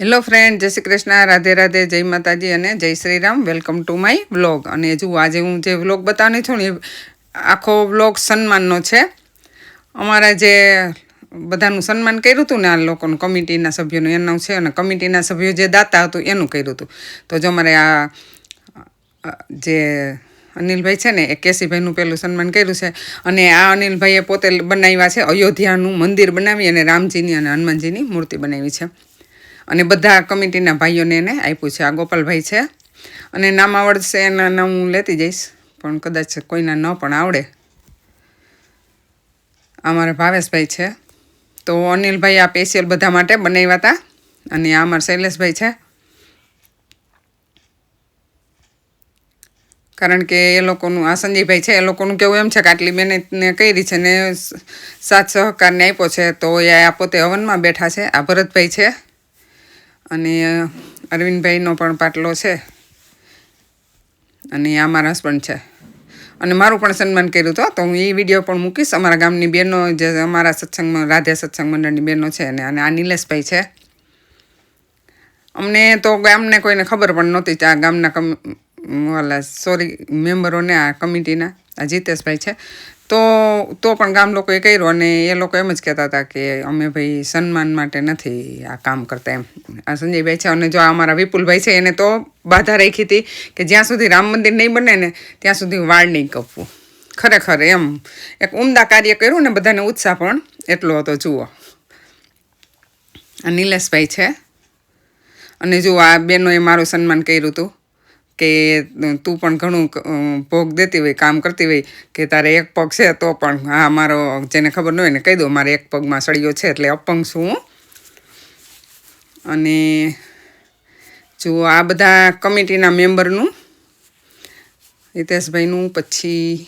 Hello friend, જય શ્રી કૃષ્ણ, રાધે રાધે, જય માતાજી અને જય Shri Ram welcome to my vlog. અને જુઓ, આજે હું જે વ્લોગ બતાવવાની છું ને, એ આખો વ્લોગ સન્માનનો છે. અમારા જે બધાનું સન્માન કર્યું હતું ને આ લોકોનું, કમિટીના સભ્યોનું, એનું છે અને કમિટીના સભ્યો જે દાતા હતું, એનું કર્યું હતું. તો જો અમારે આ જે અનિલભાઈ છે ને, એ કેસીભાઈનું પેલું સન્માન કર્યું છે. અને આ અનિલભાઈએ પોતે બનાવ્યા છે, અયોધ્યાનું મંદિર બનાવી અને રામજીની અને હનુમાનજીની મૂર્તિ બનાવી છે. અને બધા કમિટીના ભાઈઓને એને આપ્યું છે. આ ગોપાલભાઈ છે. અને નામ આવડશે એના નામ હું લેતી જઈશ. પણ કદાચ કોઈના ન પણ આવડે. અમારા ભાવેશભાઈ છે. તો અનિલભાઈ આ પેશિયલ બધા માટે બનાવ્યા હતા. અને આ અમારા શૈલેષભાઈ છે. કારણ કે એ લોકોનું, આ સંજયભાઈ છે, એ લોકોનું કેવું એમ છે કે આટલી મહેનતને કરી છે ને સાથ સહકારને આપ્યો છે. તો એ આ પોતે હવનમાં બેઠા છે. આ ભરતભાઈ છે. અને અરવિંદભાઈનો પણ પાટલો છે. અને આ મારા હસબન્ડ છે. અને મારું પણ સન્માન કર્યું હતું તો હું એ વીડિયો પણ મૂકીશ. અમારા ગામની બહેનો જે અમારા સત્સંગમાં રાધે સત્સંગ મંડળની બહેનો છે અને અને આ નિલેશભાઈ છે. અમને તો ગામને કોઈને ખબર પણ નહોતી આ ગામના કમ ઓલા સોરી, મેમ્બરોને આ કમિટીના, આ જીતેશભાઈ છે. તો તો પણ ગામ લોકોએ કર્યું અને એ લોકો એમ જ કહેતા હતા કે અમે ભાઈ સન્માન માટે નથી આ કામ કરતા એમ. આ સંજયભાઈ છે અને જો આ અમારા વિપુલભાઈ છે, એને તો બાધા રાખી હતી કે જ્યાં સુધી રામ મંદિર નહીં બને ને, ત્યાં સુધી વાળ નહીં કપવું ખરેખર એમ. એક ઉમદા કાર્ય કર્યું ને બધાને ઉત્સાહ પણ એટલો હતો, જુઓ. આ નિલેશભાઈ છે. અને જુઓ, આ બેનોએ મારું સન્માન કર્યું હતું. કે તું પણ ઘણું ભોગ દેતી હોય, કામ કરતી હોય, કે તારે એક પગ છે તો પણ હા, મારો, જેને ખબર ન હોય ને કહી દો, મારે એક પગમાં સળિયો છે એટલે અપંગ છું અને જો આ બધા કમિટીના મેમ્બરનું, હિતેશભાઈનું, પછી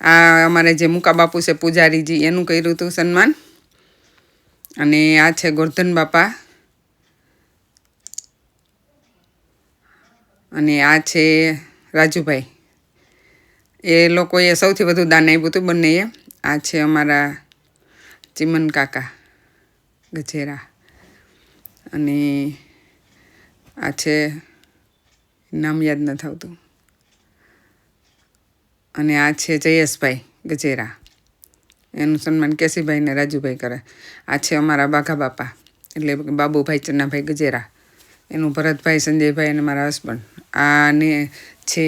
આ અમારે જે મુકા બાપુ છે પૂજારીજી, એનું કર્યું હતું સન્માન. અને આ છે ગોરધન બાપા. અને આ છે રાજુભાઈ. એ લોકોએ સૌથી વધુ દાન આપ્યું હતું બંનેએ. આ છે અમારા ચિમન કાકા ગજેરા. અને આ છે, નામ યાદ ન થતું અને આ છે જયેશભાઈ ગજેરા. એનું સન્માન કેસીભાઈ ને રાજુભાઈ કરે. આ છે અમારા બાઘા બાપા, એટલે બાબુભાઈ ચન્નાભાઈ ગજેરા. એનું ભરતભાઈ સંજયભાઈ અને મારા હસબન્ડ આને છે,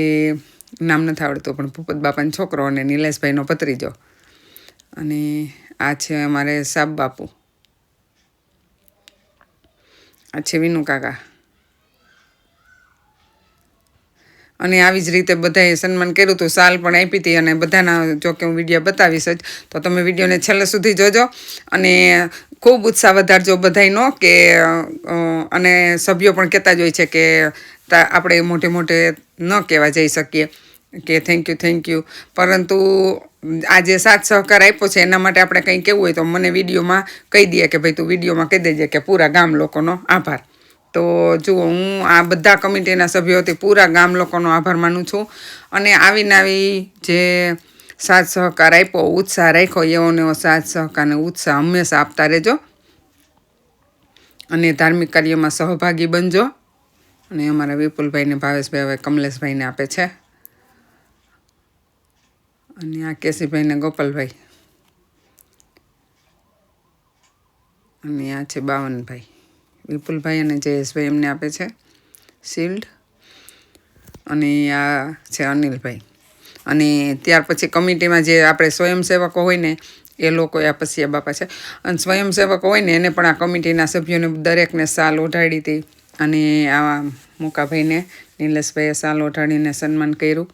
નામ નથી આવડતું, પણ ભૂપત બાપાનો છોકરો અને નિલેશભાઈનો ભત્રીજો. અને આ છે અમારે સાબ બાપુ. આ છે વિનુ કાકા. અને આવી જ રીતે બધાએ સન્માન કર્યું હતું, સાલ પણ આપી હતી અને બધાના જો કે હું વીડિયો બતાવીશ જ, તો તમે વિડીયોને છેલ્લે સુધી જોજો. અને ખૂબ ઉત્સાહ વધારજો બધાનો કે અને સભ્યો પણ કહેતા જ હોય છે કે આપણે મોટે મોટે ન કહેવા જઈ શકીએ કે થેન્ક યુ થેન્ક યુ પરંતુ આ જે સાથ સહકાર આપ્યો છે, એના માટે આપણે કંઈ કહેવું હોય તો મને વિડીયોમાં કહી દઈએ કે ભાઈ તું વિડીયોમાં કહી દેજે કે પૂરા ગામ લોકોનો આભાર. તો જુઓ, હું આ બધા કમિટીના સભ્યોથી પૂરા ગામ લોકોનો આભાર માનું છું. અને આવી જે સાથ સહકાર આપ્યો, ઉત્સાહ રાખ્યો એવોને એવો સાથ સહકારને ઉત્સાહ હંમેશા આપતા રહેજો. અને ધાર્મિક કાર્યમાં સહભાગી બનજો. અને અમારા વિપુલભાઈને, ભાવેશભાઈ હવે કમલેશભાઈને આપે છે. અને આ કેસીભાઈને ગોપાલભાઈ. અને આ છે બાવનભાઈ. વિપુલભાઈ અને જયેશભાઈ એમને આપે છે શિલ્ડ. અને આ છે અનિલભાઈ. અને ત્યાર પછી કમિટીમાં જે આપણે સ્વયંસેવકો હોય ને, એ લોકો આ પસિયા બાપા છે. અને સ્વયંસેવકો હોય ને, એને પણ આ કમિટીના સભ્યોને દરેકને સાલ ઓઢાડી હતી. અને આ મુકાભાઈને નિલેશભાઈએ સાલ ઓઢાડીને સન્માન કર્યું.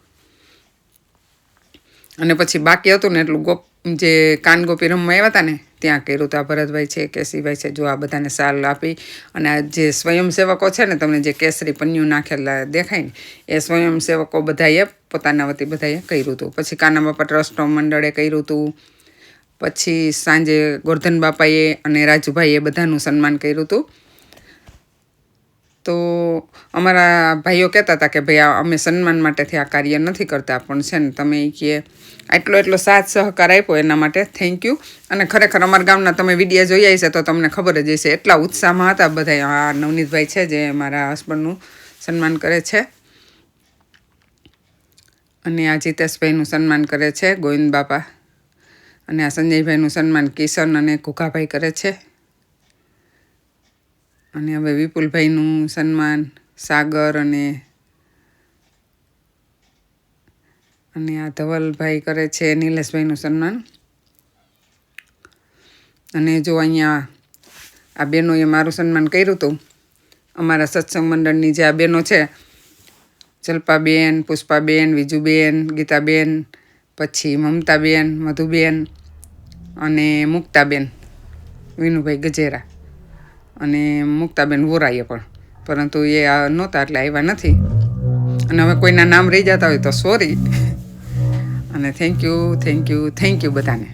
અને પછી બાકી હતું ને એટલું ગોપ, જે કાનગોપી રમવા આવ્યા હતા ને, ત્યાં કર્યું તો આ ભરતભાઈ છે કેસીભાઈ છે, જો આ બધાને સાલ આપી. અને આ જે સ્વયંસેવકો છે ને, તમને જે કેસરી પન્યું નાખેલા દેખાય ને, એ સ્વયંસેવકો બધાએ પોતાના વતી બધાએ કર્યું હતું પછી કાના બાપા ટ્રસ્ટ મંડળે કર્યું હતું પછી સાંજે ગોરધન બાપાએ અને રાજુભાઈએ બધાનું સન્માન કર્યું હતું તો અમારા ભાઈઓ કહેતા હતા કે ભાઈ અમે સન્માન માટેથી આ કાર્ય નથી કરતા, પણ છે ને, તમે એ કે આટલો, એટલો સાથ સહકાર આપ્યો એના માટે થેન્ક યુ અને ખરેખર અમારા ગામના તમે વીડિયો જોઈ છે તો તમને ખબર જ હશે, એટલા ઉત્સાહમાં હતા બધા આ નવનીતભાઈ છે જે મારા હસબન્ડનું સન્માન કરે છે. અને આ જીતેશભાઈનું સન્માન કરે છે, ગોવિંદ બાપા. અને આ સંજયભાઈનું સન્માન કિશન અને ઘુઘાભાઈ કરે છે. અને હવે વિપુલભાઈનું સન્માન સાગર અને અને આ ધવલભાઈ કરે છે નિલેશભાઈનું સન્માન. અને જો અહીંયા આ બહેનોએ મારું સન્માન કર્યું હતું, અમારા સત્સંગ મંડળની જે આ બહેનો છે, જલ્પાબેન, પુષ્પાબેન, વિજુબેન, ગીતાબેન, પછી મમતાબેન, મધુબેન અને મુક્તાબેન, વિનુભાઈ ગજેરા. અને મુક્તાબેન વોરાઈએ પણ. પરંતુ એ આ નહોતા એટલે આવ્યા નથી. અને હવે કોઈના નામ રહી જતા હોય તો સોરી અને thank you thank you thank you બધાને.